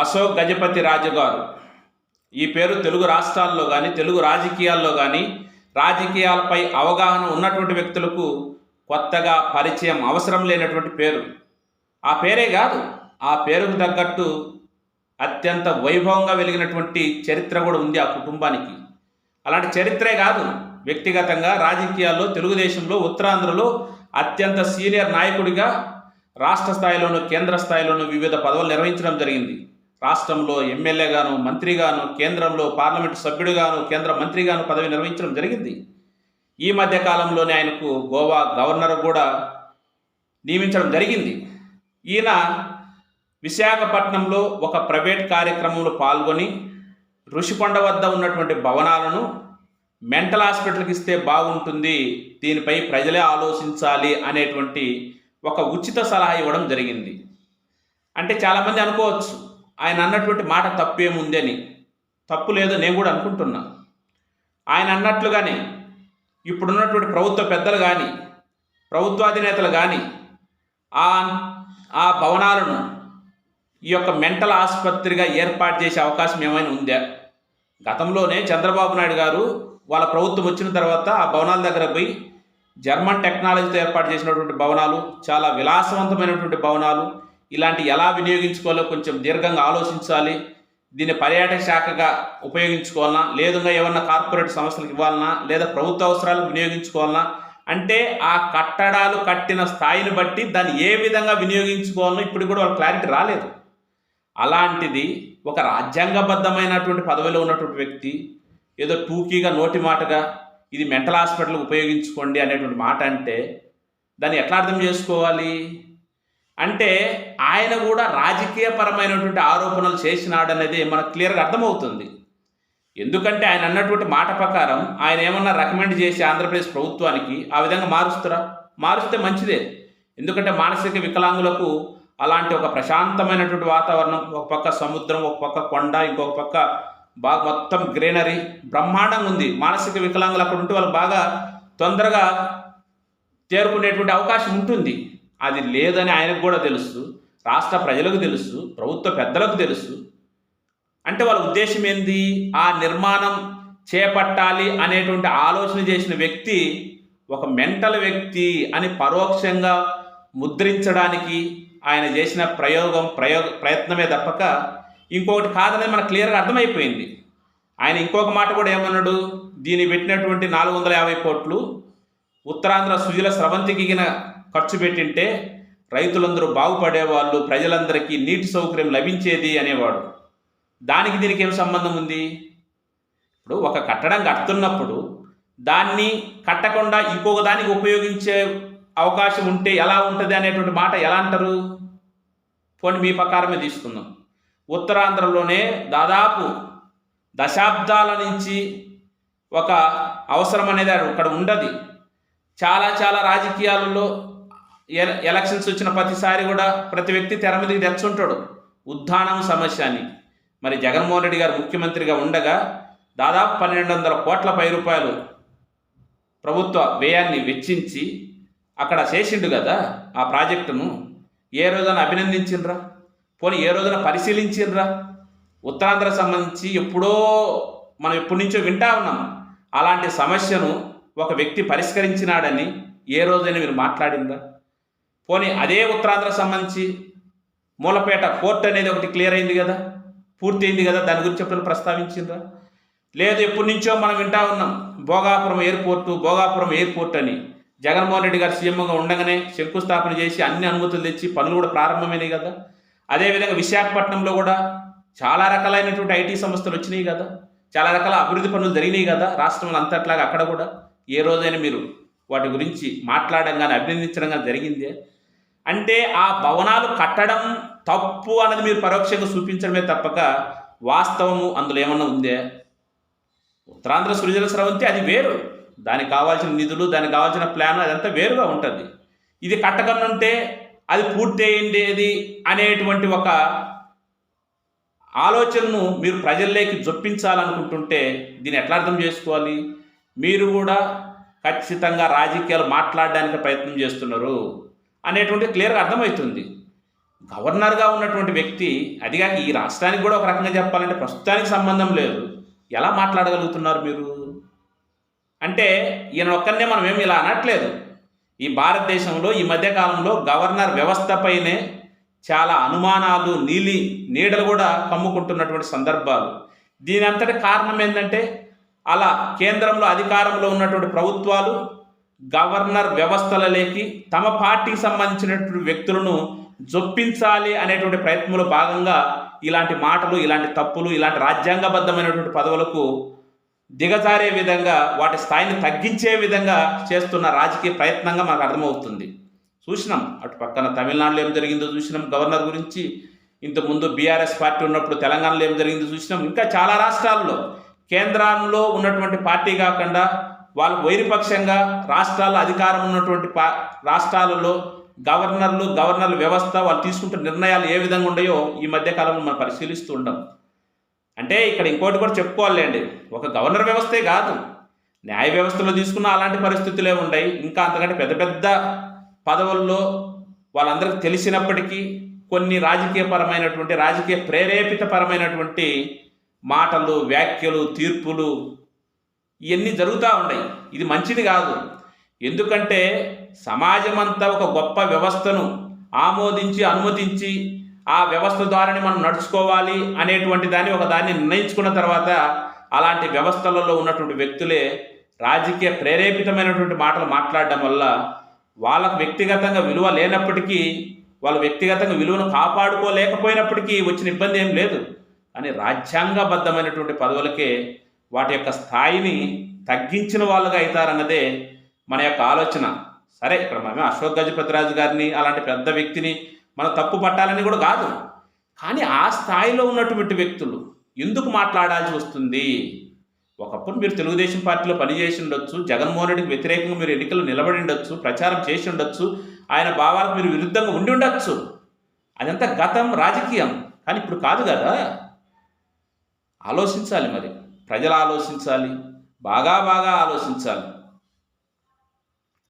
అశోక్ గజపతి రాజు గారు ఈ పేరు తెలుగు రాష్ట్రాల్లో కానీ తెలుగు రాజకీయాల్లో కానీ రాజకీయాలపై అవగాహన ఉన్నటువంటి వ్యక్తులకు కొత్తగా పరిచయం అవసరం లేనటువంటి పేరు. ఆ పేరే కాదు ఆ పేరుకు తగ్గట్టు అత్యంత వైభవంగా వెలిగినటువంటి చరిత్ర కూడా ఉంది ఆ కుటుంబానికి. అలాంటి చరిత్రే కాదు వ్యక్తిగతంగా రాజకీయాల్లో తెలుగుదేశంలో ఉత్తరాంధ్రలో అత్యంత సీనియర్ నాయకుడిగా రాష్ట్ర స్థాయిలోను కేంద్ర స్థాయిలోను వివిధ పదవులు నిర్వహించడం జరిగింది. రాష్ట్రంలో ఎమ్మెల్యేగాను మంత్రిగాను కేంద్రంలో పార్లమెంటు సభ్యుడిగాను కేంద్ర మంత్రిగాను పదవి నిర్వహించడం జరిగింది. ఈ మధ్య కాలంలోనే ఆయనకు గోవా గవర్నర్ కూడా నియమించడం జరిగింది. ఈయన విశాఖపట్నంలో ఒక ప్రైవేట్ కార్యక్రమంలో పాల్గొని ఋషికొండ వద్ద ఉన్నటువంటి భవనాలను మెంటల్ హాస్పిటల్కి ఇస్తే బాగుంటుంది దీనిపై ప్రజలే ఆలోచించాలి అనేటువంటి ఒక ఉచిత సలహా ఇవ్వడం జరిగింది. అంటే చాలామంది అనుకోవచ్చు ఆయన అన్నటువంటి మాట తప్పేముంది అని తప్పు లేదో నేను కూడా అనుకుంటున్నా. ఆయన అన్నట్లుగానే ఇప్పుడున్నటువంటి ప్రభుత్వ పెద్దలు కానీ ప్రభుత్వాధినేతలు కానీ ఆ ఆ భవనాలను ఈ యొక్క మెంటల్ ఆసుపత్రిగా ఏర్పాటు చేసే అవకాశం ఏమైనా ఉందా? గతంలోనే చంద్రబాబు నాయుడు గారు వాళ్ళ ప్రభుత్వం వచ్చిన తర్వాత ఆ భవనాల దగ్గర పోయి జర్మన్ టెక్నాలజీతో ఏర్పాటు చేసినటువంటి భవనాలు చాలా విలాసవంతమైనటువంటి భవనాలు ఇలాంటి ఎలా వినియోగించుకోవాలో కొంచెం దీర్ఘంగా ఆలోచించాలి. దీన్ని పర్యాటక శాఖగా ఉపయోగించుకోవాలన్నా లేదుగా ఏమన్నా కార్పొరేట్ సంస్థలకు ఇవ్వాలన్నా లేదా ప్రభుత్వ అవసరాలకు వినియోగించుకోవాలన్నా అంటే ఆ కట్టడాలు కట్టిన స్థాయిని బట్టి దాన్ని ఏ విధంగా వినియోగించుకోవాలనో ఇప్పుడు కూడా వాళ్ళ క్లారిటీ రాలేదు. అలాంటిది ఒక రాజ్యాంగబద్ధమైనటువంటి పదవిలో ఉన్నటువంటి వ్యక్తి ఏదో టూకీగా నోటి మాటగా ఇది మెంటల్ హాస్పిటల్ ఉపయోగించుకోండి అనేటువంటి మాట అంటే దాన్ని ఎట్లా అర్థం చేసుకోవాలి? అంటే ఆయన కూడా రాజకీయపరమైనటువంటి ఆరోపణలు చేసినాడు అనేది మనకు క్లియర్గా అర్థమవుతుంది. ఎందుకంటే ఆయన అన్నటువంటి మాట ప్రకారం ఆయన ఏమన్నా రికమెండ్ చేసి ఆంధ్రప్రదేశ్ ప్రభుత్వానికి ఆ విధంగా మారుస్తారా? మారుస్తే మంచిదే. ఎందుకంటే మానసిక వికలాంగులకు అలాంటి ఒక ప్రశాంతమైనటువంటి వాతావరణం ఒక పక్క సముద్రం ఒక పక్క కొండ ఇంకొక పక్క బాగా మొత్తం గ్రీనరీ బ్రహ్మాండంగా ఉంది. మానసిక వికలాంగులు అక్కడ ఉంటే వాళ్ళు బాగా తొందరగా చేరుకునేటువంటి అవకాశం ఉంటుంది. అది లేదని ఆయనకు కూడా తెలుసు రాష్ట్ర ప్రజలకు తెలుసు ప్రభుత్వ పెద్దలకు తెలుసు. అంటే వాళ్ళ ఉద్దేశం ఏంది? ఆ నిర్మాణం చేపట్టాలి అనేటువంటి ఆలోచన చేసిన వ్యక్తి ఒక మెంటల్ వ్యక్తి అని పరోక్షంగా ముద్రించడానికి ఆయన చేసిన ప్రయోగం ప్రయోగ ప్రయత్నమే తప్పక. ఇంకొకటి కాదనేది మనకు క్లియర్గా అర్థమైపోయింది. ఆయన ఇంకొక మాట కూడా ఏమన్నాడు? దీన్ని పెట్టినటువంటి నాలుగు వందల యాభై కోట్లు ఉత్తరాంధ్ర సుజల స్రవంతికి ఖర్చు పెట్టింటే రైతులందరూ బాగుపడేవాళ్ళు ప్రజలందరికీ నీటి సౌకర్యం లభించేది అనేవాడు. దానికి దీనికి ఏం సంబంధం ఉంది? ఇప్పుడు ఒక కట్టడం కడుతున్నప్పుడు దాన్ని కట్టకుండా ఇంకొక దానికి ఉపయోగించే అవకాశం ఉంటే ఎలా ఉంటుంది అనేటువంటి మాట ఎలా అంటారు? పోనీ మీ ప్రకారమే తీసుకుందాం. ఉత్తరాంధ్రలోనే దాదాపు దశాబ్దాల నుంచి ఒక అవసరం అనేది అక్కడ ఉండదు. చాలా చాలా రాజకీయాలలో ఎలక్షన్స్ వచ్చిన ప్రతిసారి కూడా ప్రతి వ్యక్తి తెర మీదకి తెచ్చుంటాడు. ఉద్దానం సమస్య అని మరి జగన్మోహన్ రెడ్డి గారు ముఖ్యమంత్రిగా ఉండగా దాదాపు పన్నెండు వందల కోట్ల పై రూపాయలు ప్రభుత్వ వ్యయాన్ని వెచ్చించి అక్కడ చేసిండు కదా ఆ ప్రాజెక్టును. ఏ రోజున అభినందించిండ్రా? పోనీ ఏ రోజున పరిశీలించిండ్రా? ఉత్తరాంధ్ర సంబంధించి ఎప్పుడో మనం ఎప్పటి నుంచో వింటా ఉన్నాం. అలాంటి సమస్యను ఒక వ్యక్తి పరిష్కరించినాడని ఏ రోజైనా మీరు మాట్లాడిందా? పోనీ అదే ఉత్తరాంధ్ర సంబంధించి మూలపేట పోర్ట్ అనేది ఒకటి క్లియర్ అయింది కదా? పూర్తి అయింది కదా? దాని గురించి ఎప్పుడు ప్రస్తావించిండ్రా? లేదు ఎప్పటి నుంచో మనం వింటా ఉన్నాం భోగాపురం ఎయిర్పోర్టు భోగాపురం ఎయిర్పోర్ట్ అని. జగన్మోహన్ రెడ్డి గారు సీఎంగా ఉండగానే శంకుస్థాపన చేసి అన్ని అనుమతులు తెచ్చి పనులు కూడా ప్రారంభమైనవి కదా? అదేవిధంగా విశాఖపట్నంలో కూడా చాలా రకాలైనటువంటి ఐటీ సంస్థలు వచ్చినాయి కదా? చాలా రకాల అభివృద్ధి పనులు జరిగినాయి కదా? రాష్ట్రంలో అంతట్లాగా అక్కడ కూడా ఏ రోజైనా మీరు వాటి గురించి మాట్లాడడం కానీ అభినందించడం కానీ జరిగిందే? అంటే ఆ భవనాలు కట్టడం తప్పు అన్నది మీరు పరోక్షంగా చూపించడమే తప్పక వాస్తవము అందులో ఏమన్నా ఉందే? ఉత్తరాంధ్ర సృజన స్రవంతి అది వేరు. దానికి కావాల్సిన నిధులు దానికి కావాల్సిన ప్లాన్ అదంతా వేరుగా ఉంటుంది. ఇది కట్టకనుంటే అది పూర్తి అనేటువంటి ఒక ఆలోచనను మీరు ప్రజల్లోకి జొప్పించాలనుకుంటుంటే దీన్ని ఎట్లా అర్థం చేసుకోవాలి? మీరు కూడా ఖచ్చితంగా రాజకీయాలు మాట్లాడడానికి ప్రయత్నం చేస్తున్నారు. అనేటువంటి క్లియర్గా అర్థమవుతుంది. గవర్నర్గా ఉన్నటువంటి వ్యక్తి అదిగా ఈ రాష్ట్రానికి కూడా ఒక రకంగా చెప్పాలంటే ప్రస్తుతానికి సంబంధం లేదు. ఎలా మాట్లాడగలుగుతున్నారు మీరు? అంటే ఈయన ఒక్కరినే మనం ఏమి ఇలా అనట్లేదు. ఈ భారతదేశంలో ఈ మధ్యకాలంలో గవర్నర్ వ్యవస్థపైనే చాలా అనుమానాలు నీలి నీడలు కూడా కమ్ముకుంటున్నటువంటి సందర్భాలు. దీని అంతటి కారణం ఏంటంటే అలా కేంద్రంలో అధికారంలో ఉన్నటువంటి ప్రభుత్వాలు గవర్నర్ వ్యవస్థలలోకి తమ పార్టీకి సంబంధించినటువంటి వ్యక్తులను జొప్పించాలి అనేటువంటి ప్రయత్నంలో భాగంగా ఇలాంటి మాటలు ఇలాంటి తప్పులు ఇలాంటి రాజ్యాంగబద్ధమైనటువంటి పదవులకు దిగజారే విధంగా వాటి స్థాయిని తగ్గించే విధంగా చేస్తున్న రాజకీయ ప్రయత్నంగా మనకు అర్థమవుతుంది. చూసినాం అటు పక్కన తమిళనాడులో ఏం జరిగిందో చూసినాం గవర్నర్ గురించి. ఇంతకుముందు బీఆర్ఎస్ పార్టీ ఉన్నప్పుడు తెలంగాణలో ఏం జరిగిందో చూసినాం. ఇంకా చాలా రాష్ట్రాల్లో కేంద్రంలో ఉన్నటువంటి పార్టీ కాకుండా వాళ్ళు వైరుపక్షంగా రాష్ట్రాల అధికారం ఉన్నటువంటి పా రాష్ట్రాలలో గవర్నర్లు గవర్నర్ల వ్యవస్థ వాళ్ళు తీసుకుంటున్న నిర్ణయాలు ఏ విధంగా ఉన్నాయో ఈ మధ్యకాలంలో మనం పరిశీలిస్తూ ఉంటాం అంటే ఇక్కడ ఇంకోటి కూడా చెప్పుకోవాలండి ఒక గవర్నర్ వ్యవస్థే కాదు. న్యాయ వ్యవస్థలో తీసుకున్న అలాంటి పరిస్థితులే ఉన్నాయి ఇంకా అంతకంటే పెద్ద పెద్ద పదవుల్లో వాళ్ళందరికీ తెలిసినప్పటికీ కొన్ని రాజకీయపరమైనటువంటి రాజకీయ ప్రేరేపితపరమైనటువంటి మాటలు వ్యాఖ్యలు తీర్పులు ఇవన్నీ జరుగుతూ ఉన్నాయి ఇది మంచిది కాదు. ఎందుకంటే సమాజం అంతా ఒక గొప్ప వ్యవస్థను ఆమోదించి అనుమతించి ఆ వ్యవస్థ ద్వారానే మనం నడుచుకోవాలి అనేటువంటి దాన్ని ఒక దాన్ని నిర్ణయించుకున్న తర్వాత అలాంటి వ్యవస్థలలో ఉన్నటువంటి వ్యక్తులే రాజకీయ ప్రేరేపితమైనటువంటి మాటలు మాట్లాడడం వల్ల వాళ్ళకు వ్యక్తిగతంగా విలువ లేనప్పటికీ వాళ్ళు వ్యక్తిగతంగా విలువను కాపాడుకోలేకపోయినప్పటికీ వచ్చిన ఇబ్బంది ఏం లేదు. కానీ రాజ్యాంగబద్ధమైనటువంటి పదవులకే వాటి యొక్క స్థాయిని తగ్గించిన వాళ్ళుగా అవుతారన్నదే మన యొక్క ఆలోచన. సరే ఇక్కడ మనం అశోక్ గజపతిరాజు గారిని అలాంటి పెద్ద వ్యక్తిని మనం తప్పు పట్టాలని కూడా కాదు. కానీ ఆ స్థాయిలో ఉన్నటువంటి వ్యక్తులు ఎందుకు మాట్లాడాల్సి వస్తుంది? ఒకప్పుడు మీరు తెలుగుదేశం పార్టీలో పనిచేసి ఉండొచ్చు జగన్మోహన్ రెడ్డికి వ్యతిరేకంగా మీరు ఎన్నికలు నిలబడి ఉండొచ్చు ప్రచారం చేసి ఉండొచ్చు ఆయన భావాలకు మీరు విరుద్ధంగా ఉండి ఉండొచ్చు. అదంతా గతం రాజకీయం. కానీ ఇప్పుడు కాదు కదా. ఆలోచించాలి మరి. ప్రజలు ఆలోచించాలి బాగా బాగా ఆలోచించాలి.